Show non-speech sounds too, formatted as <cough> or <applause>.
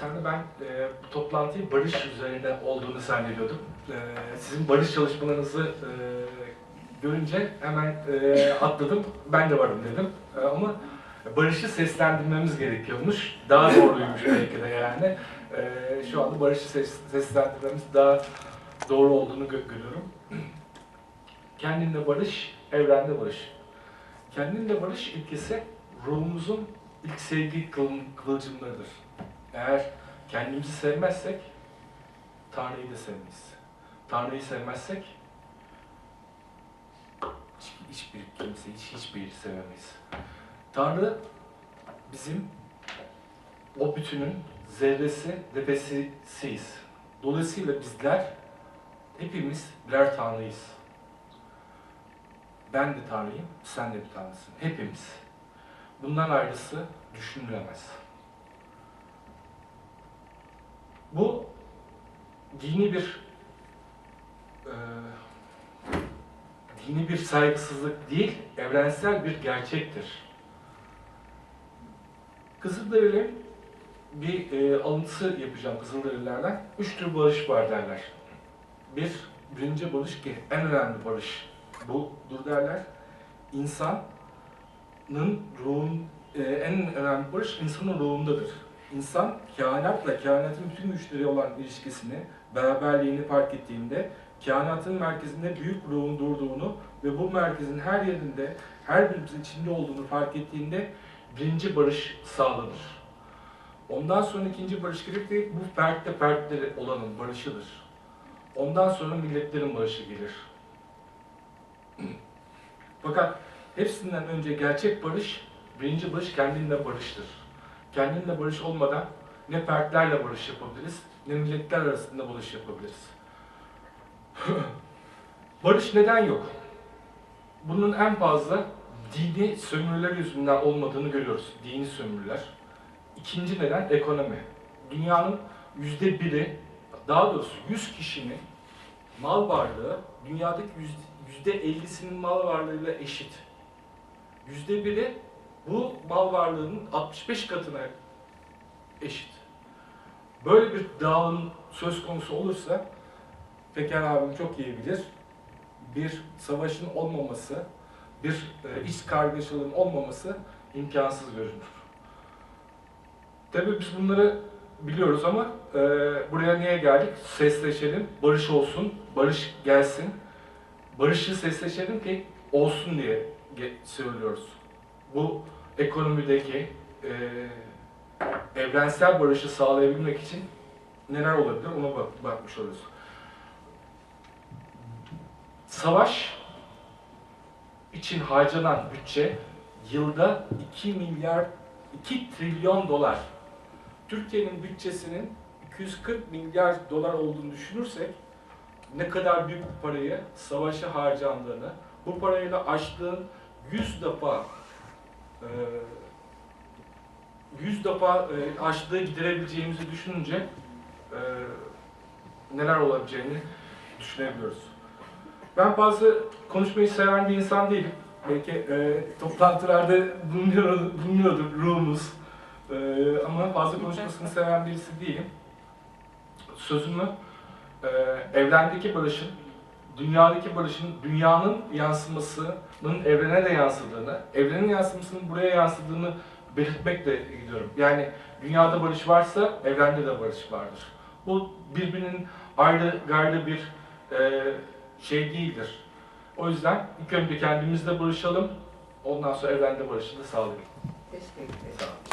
Sen de ben e, bu toplantıyı barış üzerine olduğunu zannediyordum. E, sizin barış çalışmalarınızı e, görünce hemen e, atladım. Ben de varım dedim. E, ama barışı seslendirmemiz gerekiyormuş. Daha doğruymuş <laughs> belki de yani. E, şu anda barışı ses, seslendirmemiz daha doğru olduğunu gö- görüyorum. Kendinle barış, evrende barış. Kendinle barış ilkesi ruhumuzun ilk sevgi kıvıl- kıvılcımlarıdır. Eğer kendimizi sevmezsek Tanrı'yı da sevmeyiz. Tanrı'yı sevmezsek hiç, hiçbir kimse, hiç, hiçbir sevemeyiz. Tanrı bizim o bütünün zerresi, nefesisiyiz. Dolayısıyla bizler hepimiz birer Tanrıyız. Ben de Tanrıyım, sen de bir Tanrısın. Hepimiz. Bundan ayrısı düşünülemez. Bu dini bir e, dini bir saygısızlık değil, evrensel bir gerçektir. Kızılderili bir e, alıntısı yapacağım Kızılderililerden. Üç tür barış var derler. Bir, birinci barış ki en önemli barış budur derler. İnsanın ruhun, e, en önemli barış insanın ruhundadır. İnsan kainatla, kainatın bütün güçleri olan ilişkisini, beraberliğini fark ettiğinde kainatın merkezinde büyük ruhun durduğunu ve bu merkezin her yerinde, her birimizin içinde olduğunu fark ettiğinde birinci barış sağlanır. Ondan sonra ikinci barış gelir ki bu fertle fertleri olanın barışıdır. Ondan sonra milletlerin barışı gelir. <clears throat> Fakat hepsinden önce gerçek barış, birinci barış kendinle barıştır. Kendinle barış olmadan ne fertlerle barış yapabiliriz, ne milletler arasında barış yapabiliriz. <laughs> barış neden yok? Bunun en fazla dini sömürüler yüzünden olmadığını görüyoruz. Dini sömürüler. İkinci neden ekonomi. Dünyanın yüzde biri, daha doğrusu 100 kişinin mal varlığı dünyadaki yüzde ellisinin mal varlığıyla eşit. Yüzde biri bu mal varlığının 65 katına eşit. Böyle bir dağılım söz konusu olursa Peker abim çok iyi bilir. Bir savaşın olmaması, bir e, iç kargaşalığın olmaması imkansız görünür. Tabii biz bunları biliyoruz ama e, buraya niye geldik? Sesleşelim, barış olsun, barış gelsin. Barışı sesleşelim ki olsun diye söylüyoruz. Bu ekonomideki e, evrensel barışı sağlayabilmek için neler olabilir ona bak, bakmış oluyoruz. Savaş için harcanan bütçe yılda 2 milyar 2 trilyon dolar. Türkiye'nin bütçesinin 240 milyar dolar olduğunu düşünürsek ne kadar büyük bir parayı savaşa harcandığını, bu parayla açlığın 100 defa e, 100 defa e, açlığı giderebileceğimizi düşününce e, neler olabileceğini düşünebiliyoruz. Ben fazla konuşmayı seven bir insan değilim. Belki e, toplantılarda bulunuyor, bulunuyordur ruhumuz. E, ama fazla konuşmasını seven birisi değilim. Sözümü e, evrendeki barışın, dünyadaki barışın, dünyanın yansımasının evrene de yansıdığını, evrenin yansımasının buraya yansıdığını belirtmekle gidiyorum. Yani dünyada barış varsa evrende de barış vardır. Bu birbirinin ayrı gayrı bir e, şey değildir. O yüzden ilk önce kendimizle barışalım, ondan sonra evrende barışı da sağlayalım. Teşekkür ederim. Sağ olun.